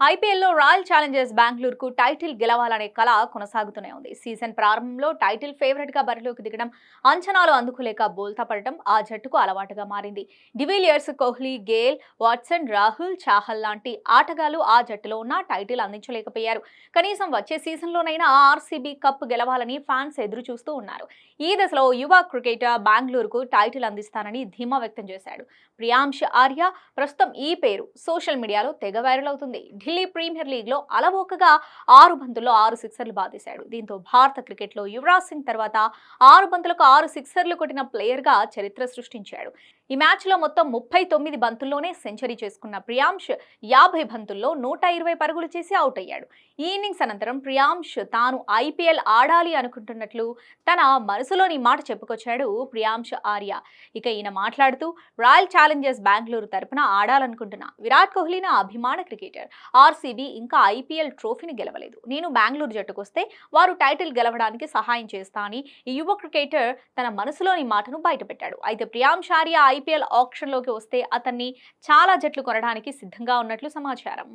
ఐపీఎల్లో royal Challengers బెంగళూరుకు title గెలవాలనే కళ కొనసాగుతూనే ఉంది. సీజన్ ప్రారంభంలో టైటిల్ ఫేవరెట్గా బరిలోకి దిగడం అంచనాలు అందుకోలేక బోల్తా పడటం ఆ జట్టుకు అలవాటుగా మారింది. De Villiers Kohli Gayle Watson Rahul Chahal లాంటి ఆటగాళ్ళు ఆ జట్టులో ఉన్న టైటిల్ అందించలేకపోయారు. కనీసం వచ్చే సీజన్లోనైనా ఆర్సీబీ కప్ గెలవాలని ఫ్యాన్స్ ఎదురు చూస్తూ ఉన్నారు. ఈ దశలో యువ క్రికెటర్ బెంగళూరుకు టైటిల్ అందిస్తానని ధీమా వ్యక్తం చేశాడు. ప్రియాంశ్ ఆర్య ప్రస్తుతం ఈ పేరు సోషల్ మీడియాలో తెగ వైరల్ అవుతుంది. ఢిల్లీ ప్రీమియర్ లీగ్లో అలవోకగా ఆరు బంతుల్లో ఆరు సిక్సర్లు బాధేశాడు దీంతో భారత క్రికెట్లో యువరాజ్ సింగ్ తర్వాత ఆరు బంతులకు ఆరు సిక్సర్లు కొట్టిన ప్లేయర్గా చరిత్ర సృష్టించాడు. ఈ మ్యాచ్లో మొత్తం ముప్పై తొమ్మిది బంతుల్లోనే సెంచరీ చేసుకున్న ప్రియాంష్ యాభై బంతుల్లో నూట ఇరవై పరుగులు చేసి అవుట్ అయ్యాడు. ఈ ఇన్నింగ్స్ అనంతరం ప్రియాంష్ తాను ఐపీఎల్ ఆడాలి అనుకుంటున్నట్లు తన మనసులోని మాట చెప్పుకొచ్చాడు ప్రియాంష్ ఆర్య. ఇక ఈయన మాట్లాడుతూ రాయల్ ఛాలెంజర్స్ బెంగళూరు తరపున ఆడాలనుకుంటున్నా. విరాట్ కోహ్లీ నా అభిమాన క్రికెటర్. ఆర్సీబీ ఇంకా ఐపీఎల్ ట్రోఫీని గెలవలేదు. నేను బెంగళూరు జట్టుకు వస్తే వారు టైటిల్ గెలవడానికి సహాయం చేస్తా అని ఈ యువ క్రికెటర్ తన మనసులోని మాటను బయటపెట్టాడు. అయితే ప్రియాంశ్ ఆర్య ఐపీఎల్ ఆప్షన్లోకి వస్తే అతన్ని చాలా జట్లు కొనడానికి సిద్ధంగా ఉన్నట్లు సమాచారం.